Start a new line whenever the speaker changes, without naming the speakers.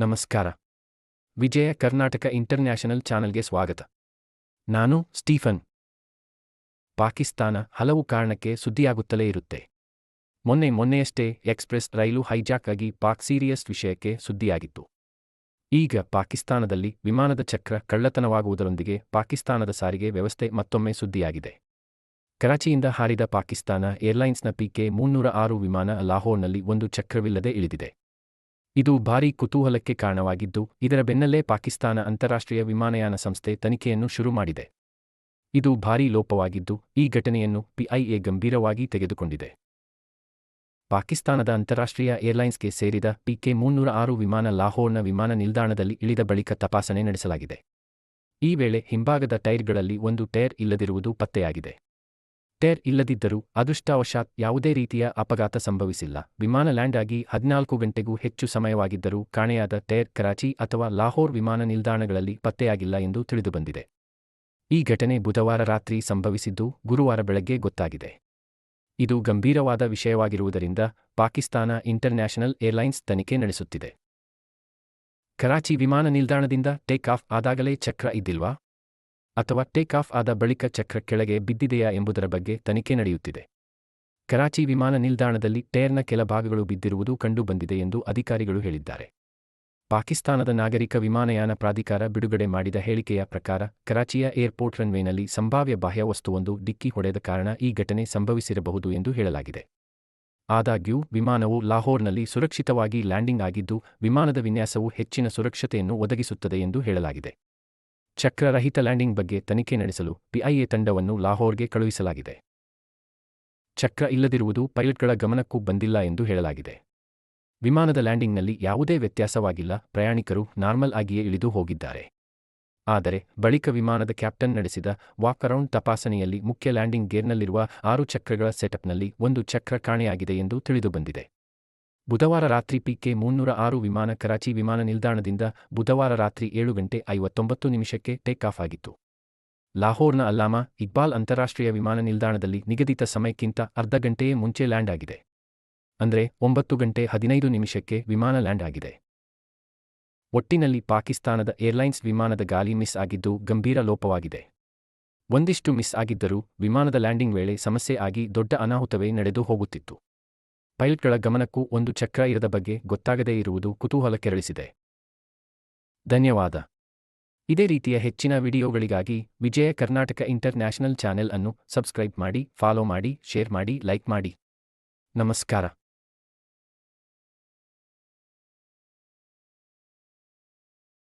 ನಮಸ್ಕಾರ. ವಿಜಯ ಕರ್ನಾಟಕ ಇಂಟರ್ನ್ಯಾಷನಲ್ ಚಾನೆಲ್ಗೆ ಸ್ವಾಗತ. ನಾನು ಸ್ಟೀಫನ್. ಪಾಕಿಸ್ತಾನ ಹಲವು ಕಾರಣಕ್ಕೆ ಸುದ್ದಿಯಾಗುತ್ತಲೇ ಇರುತ್ತೆ. ಮೊನ್ನೆ ಮೊನ್ನೆಯಷ್ಟೇ ಎಕ್ಸ್‌ಪ್ರೆಸ್ ರೈಲು ಹೈಜಾಕ್ ಆಗಿ ಪಾಕ್ ಸೀರಿಯಸ್ ವಿಷಯಕ್ಕೆ ಸುದ್ದಿಯಾಗಿತ್ತು. ಈಗ ಪಾಕಿಸ್ತಾನದಲ್ಲಿ ವಿಮಾನದ ಚಕ್ರ ಕಳ್ಳತನವಾಗುವುದರೊಂದಿಗೆ ಪಾಕಿಸ್ತಾನದ ಸಾರಿಗೆ ವ್ಯವಸ್ಥೆ ಮತ್ತೊಮ್ಮೆ ಸುದ್ದಿಯಾಗಿದೆ. ಕರಾಚಿಯಿಂದ ಹಾರಿದ ಪಾಕಿಸ್ತಾನ ಏರ್ಲೈನ್ಸ್ನ ಪಿಕೆ ಮುನ್ನೂರ ಆರು ವಿಮಾನ ಲಾಹೋರ್ನಲ್ಲಿ ಒಂದು ಚಕ್ರವಿಲ್ಲದೆ ಇಳಿದಿದೆ. ಇದು ಭಾರೀ ಕುತೂಹಲಕ್ಕೆ ಕಾರಣವಾಗಿದ್ದು, ಇದರ ಬೆನ್ನಲ್ಲೇ ಪಾಕಿಸ್ತಾನ ಅಂತಾರಾಷ್ಟ್ರೀಯ ವಿಮಾನಯಾನ ಸಂಸ್ಥೆ ತನಿಖೆಯನ್ನು ಶುರು ಮಾಡಿದೆ. ಇದು ಭಾರೀ ಲೋಪವಾಗಿದ್ದು, ಈ ಘಟನೆಯನ್ನು ಪಿಐಎ ಗಂಭೀರವಾಗಿ ತೆಗೆದುಕೊಂಡಿದೆ. ಪಾಕಿಸ್ತಾನದ ಅಂತಾರಾಷ್ಟ್ರೀಯ ಏರ್ಲೈನ್ಸ್ಗೆ ಸೇರಿದ ಪಿಕೆ ಮುನ್ನೂರ ಆರು ವಿಮಾನ ಲಾಹೋರ್ನ ವಿಮಾನ ನಿಲ್ದಾಣದಲ್ಲಿ ಇಳಿದ ಬಳಿಕ ತಪಾಸಣೆ ನಡೆಸಲಾಗಿದೆ. ಈ ವೇಳೆ ಹಿಂಭಾಗದ ಟೈರ್ಗಳಲ್ಲಿ ಒಂದು ಟೈರ್ ಇಲ್ಲದಿರುವುದು ಪತ್ತೆಯಾಗಿದೆ. ಟೈರ್ ಇಲ್ಲದಿದ್ದರೂ ಅದೃಷ್ಟವಶಾತ್ ಯಾವುದೇ ರೀತಿಯ ಅಪಘಾತ ಸಂಭವಿಸಿಲ್ಲ. ವಿಮಾನ ಲ್ಯಾಂಡ್ ಆಗಿ ಹದಿನಾಲ್ಕು ಗಂಟೆಗೂ ಹೆಚ್ಚು ಸಮಯವಾಗಿದ್ದರೂ ಕಾಣೆಯಾದ ಟೈರ್ ಕರಾಚಿ ಅಥವಾ ಲಾಹೋರ್ ವಿಮಾನ ನಿಲ್ದಾಣಗಳಲ್ಲಿ ಪತ್ತೆಯಾಗಿಲ್ಲ ಎಂದು ತಿಳಿದುಬಂದಿದೆ. ಈ ಘಟನೆ ಬುಧವಾರ ರಾತ್ರಿ ಸಂಭವಿಸಿದ್ದು ಗುರುವಾರ ಬೆಳಗ್ಗೆ ಗೊತ್ತಾಗಿದೆ. ಇದು ಗಂಭೀರವಾದ ವಿಷಯವಾಗಿರುವುದರಿಂದ ಪಾಕಿಸ್ತಾನ ಇಂಟರ್ನ್ಯಾಷನಲ್ ಏರ್ಲೈನ್ಸ್ ತನಿಖೆ ನಡೆಸುತ್ತಿದೆ. ಕರಾಚಿ ವಿಮಾನ ನಿಲ್ದಾಣದಿಂದ ಟೇಕ್ ಆಫ್ ಆದಾಗಲೇ ಚಕ್ರ ಇದ್ದಿಲ್ವಾ? ಅಥವಾ ಟೇಕ್ ಆಫ್ ಆದ ಬಳಿಕ ಚಕ್ರ ಕೆಳಗೆ ಬಿದ್ದಿದೆಯಾ ಎಂಬುದರ ಬಗ್ಗೆ ತನಿಖೆ ನಡೆಯುತ್ತಿದೆ. ಕರಾಚಿ ವಿಮಾನ ನಿಲ್ದಾಣದಲ್ಲಿ ಟೇರ್ನ ಕೆಲ ಭಾಗಗಳು ಬಿದ್ದಿರುವುದು ಕಂಡುಬಂದಿದೆ ಎಂದು ಅಧಿಕಾರಿಗಳು ಹೇಳಿದ್ದಾರೆ. ಪಾಕಿಸ್ತಾನದ ನಾಗರಿಕ ವಿಮಾನಯಾನ ಪ್ರಾಧಿಕಾರ ಬಿಡುಗಡೆ ಮಾಡಿದ ಹೇಳಿಕೆಯ ಪ್ರಕಾರ, ಕರಾಚಿಯ ಏರ್ಪೋರ್ಟ್ ರನ್ವೇನಲ್ಲಿ ಸಂಭಾವ್ಯ ಬಾಹ್ಯ ವಸ್ತುವೊಂದು ಡಿಕ್ಕಿ ಹೊಡೆದ ಕಾರಣ ಈ ಘಟನೆ ಸಂಭವಿಸಿರಬಹುದು ಎಂದು ಹೇಳಲಾಗಿದೆ. ಆದಾಗ್ಯೂ, ವಿಮಾನವು ಲಾಹೋರ್ನಲ್ಲಿ ಸುರಕ್ಷಿತವಾಗಿ ಲ್ಯಾಂಡಿಂಗ್ ಆಗಿದ್ದು, ವಿಮಾನದ ವಿನ್ಯಾಸವು ಹೆಚ್ಚಿನ ಸುರಕ್ಷತೆಯನ್ನು ಒದಗಿಸುತ್ತದೆ ಎಂದು ಹೇಳಲಾಗಿದೆ. ಚಕ್ರರಹಿತ ಲ್ಯಾಂಡಿಂಗ್ ಬಗ್ಗೆ ತನಿಖೆ ನಡೆಸಲು ಪಿಐಎ ತಂಡವನ್ನು ಲಾಹೋರ್ಗೆ ಕಳುಹಿಸಲಾಗಿದೆ. ಚಕ್ರ ಇಲ್ಲದಿರುವುದು ಪೈಲಟ್ಗಳ ಗಮನಕ್ಕೂ ಬಂದಿಲ್ಲ ಎಂದು ಹೇಳಲಾಗಿದೆ. ವಿಮಾನದ ಲ್ಯಾಂಡಿಂಗ್ನಲ್ಲಿ ಯಾವುದೇ ವ್ಯತ್ಯಾಸವಾಗಿಲ್ಲ, ಪ್ರಯಾಣಿಕರು ನಾರ್ಮಲ್ ಆಗಿಯೇ ಇಳಿದು ಹೋಗಿದ್ದಾರೆ. ಆದರೆ ಬಳಿಕ ವಿಮಾನದ ಕ್ಯಾಪ್ಟನ್ ನಡೆಸಿದ ವಾಕ್ ಅರೌಂಡ್ ತಪಾಸಣೆಯಲ್ಲಿ ಮುಖ್ಯ ಲ್ಯಾಂಡಿಂಗ್ ಗೇರ್ನಲ್ಲಿರುವ ಆರು ಚಕ್ರಗಳ ಸೆಟಪ್ನಲ್ಲಿ ಒಂದು ಚಕ್ರ ಕಾಣೆಯಾಗಿದೆ ಎಂದು ತಿಳಿದುಬಂದಿದೆ. ಬುಧವಾರ ರಾತ್ರಿ ಪಿಕೆ ಮುನ್ನೂರ ಆರು ವಿಮಾನ ಕರಾಚಿ ವಿಮಾನ ನಿಲ್ದಾಣದಿಂದ ಬುಧವಾರ ರಾತ್ರಿ ಏಳು ಗಂಟೆ ಐವತ್ತೊಂಬತ್ತು ನಿಮಿಷಕ್ಕೆ ಟೇಕ್ ಆಫ್ ಆಗಿತ್ತು. ಲಾಹೋರ್ನ ಅಲ್ಲಾಮಾ ಇಕ್ಬಾಲ್ ಅಂತಾರಾಷ್ಟ್ರೀಯ ವಿಮಾನ ನಿಲ್ದಾಣದಲ್ಲಿ ನಿಗದಿತ ಸಮಯಕ್ಕಿಂತ ಅರ್ಧ ಗಂಟೆಯೇ ಮುಂಚೆ ಲ್ಯಾಂಡ್ ಆಗಿದೆ. ಅಂದ್ರೆ ಒಂಬತ್ತು ಗಂಟೆ ಹದಿನೈದು ನಿಮಿಷಕ್ಕೆ ವಿಮಾನ ಲ್ಯಾಂಡ್ ಆಗಿದೆ. ಒಟ್ಟಿನಲ್ಲಿ ಪಾಕಿಸ್ತಾನದ ಏರ್ಲೈನ್ಸ್ ವಿಮಾನದ ಗಾಲಿ ಮಿಸ್ ಆಗಿದ್ದು ಗಂಭೀರ ಲೋಪವಾಗಿದೆ. ಒಂದಿಷ್ಟು ಮಿಸ್ ಆಗಿದ್ದರೂ ವಿಮಾನದ ಲ್ಯಾಂಡಿಂಗ್ ವೇಳೆ ಸಮಸ್ಯೆ ಆಗಿ ದೊಡ್ಡ ಅನಾಹುತವೇ ನಡೆದು ಹೋಗುತ್ತಿತ್ತು. ಪೈಲಟ್ಗಳ ಗಮನಕ್ಕೂ ಒಂದು ಚಕ್ರ ಇರದ ಬಗ್ಗೆ ಗೊತ್ತಾಗದೇ ಇರುವುದು ಕುತೂಹಲ ಕೆರಳಿಸಿದೆ ಧನ್ಯವಾದ. ಇದೇ ರೀತಿಯ ಹೆಚ್ಚಿನ ವಿಡಿಯೋಗಳಿಗಾಗಿ ವಿಜಯ ಕರ್ನಾಟಕ ಇಂಟರ್ನ್ಯಾಷನಲ್ ಚಾನೆಲ್ ಅನ್ನು ಸಬ್ಸ್ಕ್ರೈಬ್ ಮಾಡಿ, ಫಾಲೋ ಮಾಡಿ, ಶೇರ್ ಮಾಡಿ, ಲೈಕ್ ಮಾಡಿ. ನಮಸ್ಕಾರ.